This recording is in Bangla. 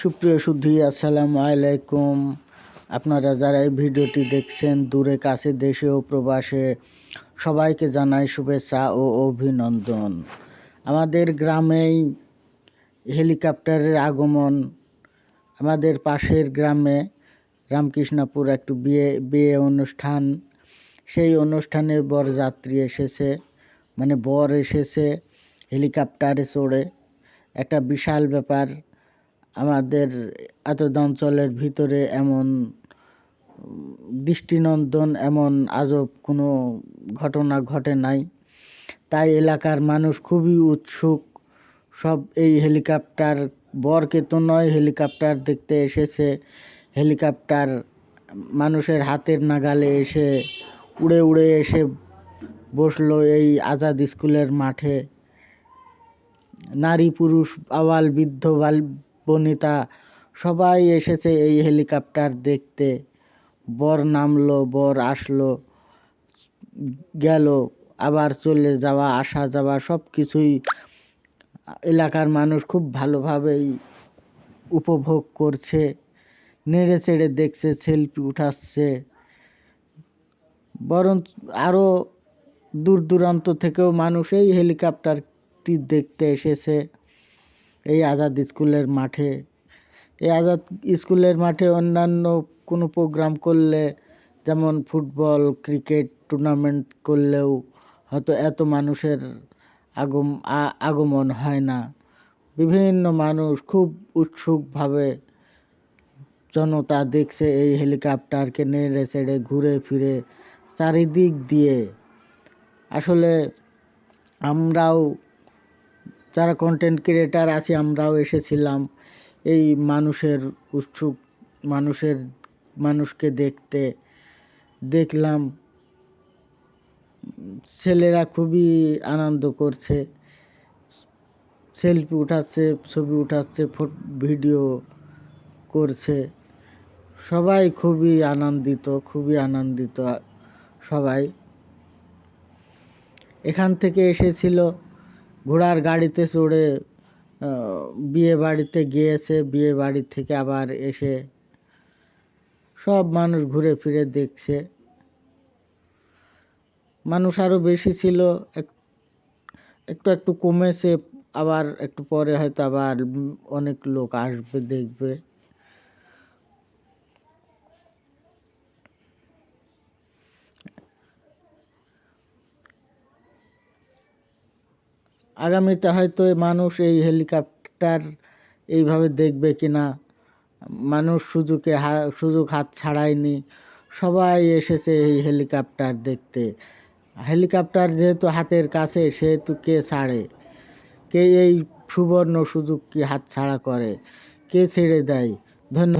সুপ্রিয় সুধী, আসসালামু আলাইকুম। আপনারা যারা এই ভিডিওটি দেখছেন দূরে, কাছে, দেশে ও প্রবাসে, সবাইকে জানাই শুভেচ্ছা ও অভিনন্দন। আমাদের গ্রামেই হেলিকপ্টারের আগমন। আমাদের পাশের গ্রামে রামকৃষ্ণপুর একটু বিয়ে বিয়ে অনুষ্ঠান। সেই অনুষ্ঠানে বরযাত্রী এসেছে মানে বর এসেছে হেলিকপ্টারে চড়ে। একটা বিশাল ব্যাপার আমাদের এতদ অঞ্চলের ভিতরে এমন দৃষ্টিনন্দন এমন আজব কোনো ঘটনা ঘটে নাই। তাই এলাকার মানুষ খুবই উৎসুক। সব এই হেলিকপ্টার, বরকে তো নয়, হেলিকপ্টার দেখতে এসেছে। হেলিকপ্টার মানুষের হাতের নাগালে এসে উড়ে উড়ে এসে বসল এই আজাদ স্কুলের মাঠে। নারী পুরুষ, আওয়াল বৃদ্ধ, বাল বনিতা, সবাই এসেছে এই হেলিকপ্টার দেখতে। বর নামলো, বর আসলো, গেল, আবার চলে যাওয়া, আসা যাওয়া সব কিছুই এলাকার মানুষ খুব ভালোভাবেই উপভোগ করছে, নেড়ে চেড়ে দেখছে, সেলফি উঠাচ্ছে। বরং আরও দূর দূরান্ত থেকেও মানুষ এই হেলিকপ্টারটি দেখতে এসেছে। এই আজাদ স্কুলের মাঠে। এই আজাদ স্কুলের মাঠে অন্যান্য কোনো প্রোগ্রাম করলে, যেমন ফুটবল ক্রিকেট টুর্নামেন্ট করলেও হয়তো এত মানুষের আগম আগমন হয় না। বিভিন্ন মানুষ খুব উৎসুকভাবে জনতা দেখছে এই হেলিকপ্টারকে নেড়ে চেড়ে ঘুরে ফিরে চারিদিক দিয়ে। আসলে আমরাও যারা কন্টেন্ট ক্রিয়েটার আছি, আমরাও এসেছিলাম এই মানুষের উৎসুক, মানুষের, মানুষকে দেখতে। দেখলাম ছেলেরা খুবই আনন্দ করছে। সেলফি উঠাচ্ছে, ছবি উঠাচ্ছে ভিডিও করছে। সবাই খুবই আনন্দিত খুবই আনন্দিত সবাই। এখান থেকে এসেছিল ঘোড়ার গাড়িতে চড়ে বিয়ে বাড়িতে গিয়েছে, বিয়ে বাড়ি থেকে আবার এসে সব মানুষ ঘুরে ফিরে দেখছে। মানুষ আরও বেশি ছিল, এক- একটু একটু কমেছে, আবার একটু পরে হয়তো আবার অনেক লোক আসবে, দেখবে। আগামীতে হয়তো মানুষ এই হেলিকপ্টার এইভাবে দেখবে কি না, মানুষ সুযোগে হা, সুযোগ হাত ছাড়ায়নি, সবাই এসেছে এই হেলিকপ্টার দেখতে। হেলিকপ্টার যেহেতু হাতের কাছে, সেহেতু কে ছাড়ে? কে এই সুবর্ণ সুযোগ কি হাত ছাড়া করে? কে ছেড়ে দেয়? ধন্য